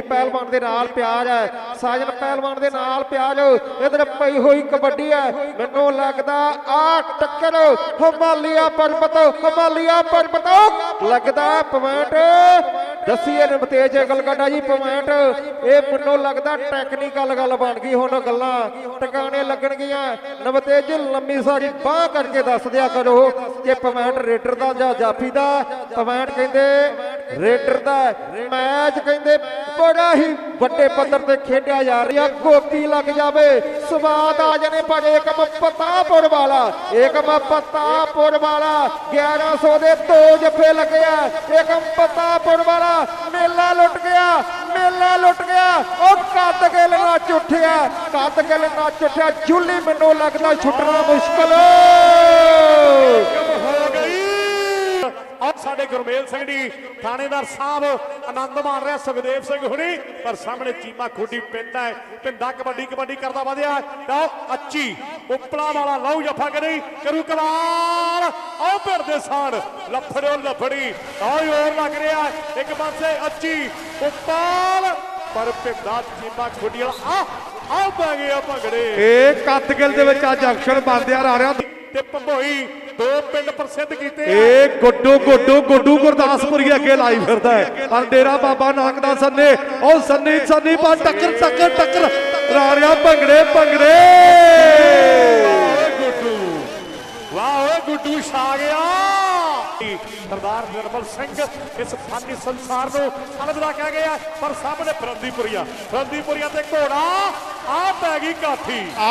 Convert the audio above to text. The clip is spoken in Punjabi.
ਪਹਿਲਵਾਨ ਦੇ ਨਾਲ ਪਿਆਜ ਹੈ, ਸਾਜਨ ਪਹਿਲਵਾਨ ਦੇ ਨਾਲ ਪਿਆਜ ਇਧਰ ਪਈ ਹੋਈ ਕਬੱਡੀ ਹੈ। ਮੈਨੂੰ ਲੱਗਦਾ ਆ ਟੱਕਰ ਹਿਮਾਲਿਆ ਪਰਬਤ ਹਿਮਾਲਿਆ ਪਰਬਤ, ਲੱਗਦਾ ਪੁਆਇੰਟ। ਦਸੀਏ ਨੇ ਤੇਜ ਗਲਗੱਡਾ ਜੀ, ਪੁਆਇੰਟ। ਇਹ ਮੈਨੂੰ ਲੱਗਦਾ ਟੈਕਨੀਕਲ ਗੱਲ ਬਣ ਗਈ ਹੁਣ ਗੱਲਾਂ। ਟਿਕਾਣੇ ਲੱਗਣਗੀਆਂ। ਨਵਤੇਜ ਲੰਮੀ ਸਾਰੀ ਬਾਹ ਕਰਕੇ ਦੱਸ ਦਿਆ ਕਰੋ ਕਿ ਪੁਆਇੰਟ ਰੇਡਰ ਦਾ ਜਾਂ ਜਾਫੀ ਦਾ। ਪੁਆਇੰਟ ਕਹਿੰਦੇ ਰੇਡਰ ਦਾ ਮੈਚ ਕਹਿੰਦੇ ਬੜਾ ਹੀ ਵੱਡੇ ਪੱਧਰ ਤੇ ਖੇਡਿਆ ਜਾ ਰਿਹਾ। ਗੋਪੀ ਲੱਗ ਜਾਵੇ। ਸਵਾਦ ਆ ਜਾਣੇ ਪਰ ਏਕਮ ਪਤਾਪੁਰ ਵਾਲਾ। ਏਕਮ ਪਤਾਪੁਰ ਵਾਲਾ। 1100 ਦੇ ਦੋ ਜੱਫੇ ਲੱਗਿਆ ਏਕਮ ਪਤਾਪੁਰ ਵਾਲਾ। ਮੇਲਾ ਲੁੱਟ ਗਿਆ। ਮੇਲਾ ਲੁੱਟ ਗਿਆ। ਉਹ ਕੱਦ ਗਿੱਲ ਨੱਚ ਉੱਠਿਆ ਕੱਦ ਗਿੱਲ ਨੱਚ ਉੱਠਿਆ ਜੁੱਲੀ ਮੈਨੂੰ ਲੱਗਦਾ ਛੁੱਟਣਾ ਮੁਸ਼ਕਲ ਹੋ ਗਈ ਸਾਡੇ ਗੁਰਮੇਲ ਸਿੰਘ ਜੀ ਥਾਣੇਦਾਰ ਸਾਹਿਬ ਆਨੰਦ ਮਾਣ ਰਿਹਾ ਸੁਖਦੇਵ ਸਿੰਘ ਹੁਣੀ ਪਰ ਸਾਹਮਣੇ ਚੀਮਾ ਖੋਡੀ ਪਿੰਦਾ ਹੈ ਪਿੰਦਾ ਕਬੱਡੀ ਕਬੱਡੀ ਕਰਦਾ ਵਧਿਆ ਤਾਂ ਅੱਚੀ ਉਪਲਾ ਵਾਲਾ ਲਹੂ ਜਫਾ ਕੇ ਨਹੀਂ ਕਰੂ ਕਮਾਲ ਆਓ ਫਿਰਦੇ ਸਾਣ ਲਫੜੋ ਲਫੜੀ ਆਓ ਹੋਰ ਲੱਗ ਰਿਹਾ ਇੱਕ ਪਾਸੇ ਅੱਚੀ ਉਪਾਲ ਪਰ ਪਿੰਦਾ ਚੀਮਾ ਖੋਡੀ ਵਾਲਾ ਆ ਆਓ ਪੈ ਗਿਆ ਭੰਗੜੇ। ਇਹ ਕੱਤਗਿਲ ਦੇ ਵਿੱਚ ਅੱਜ ਅਕਸ਼ਰ ਬੰਦਿਆਰ ਆ ਰਿਹਾ। ਤੇ ਭੰਬੋਈ ਦੋ ਪਿੰਡ ਪ੍ਰਸਿੱਧ ਕੀਤੇ ਆ। ਇਹ ਗੁੱਡੂ ਗੁੱਡੂ ਗੁੱਡੂ ਗੁਰਦਾਸਪੁਰੀ ਅੱਗੇ ਲਾਈ ਫਿਰਦਾ ਹੈ। ਪਰ ਡੇਰਾ ਬਾਬਾ ਨਾਨਕ ਦਾ ਸੰਨੇ ਉਹ ਸੰਨੀ ਸੰਨੀ ਪਾ ਟੱਕਰ ਟੱਕਰ ਟੱਕਰ। ਰਾੜਿਆ ਭੰਗੜੇ ਭੰਗੜੇ। ਗੁੱਡੂ ਵਾਹ ਓਏ ਗੁੱਡੂ ਛਾ ਗਿਆ ਸਰਦਾਰ ਨਿਰਮਲ ਸਿੰਘ ਇਸ ਫਾਨੀ ਸੰਸਾਰ ਨੂੰ ਅਲਵਿਦਾ ਕਹਿ ਗਿਆ ਪਰ ਸਾਹਮਣੇ ਫਰੰਦੀਪੁਰੀਆ। ਫਰੰਦੀਪੁਰੀਆ ਤੇ ਘੋੜਾ ਆ ਪੈ ਗਈ ਕਾਠੀ। ਆ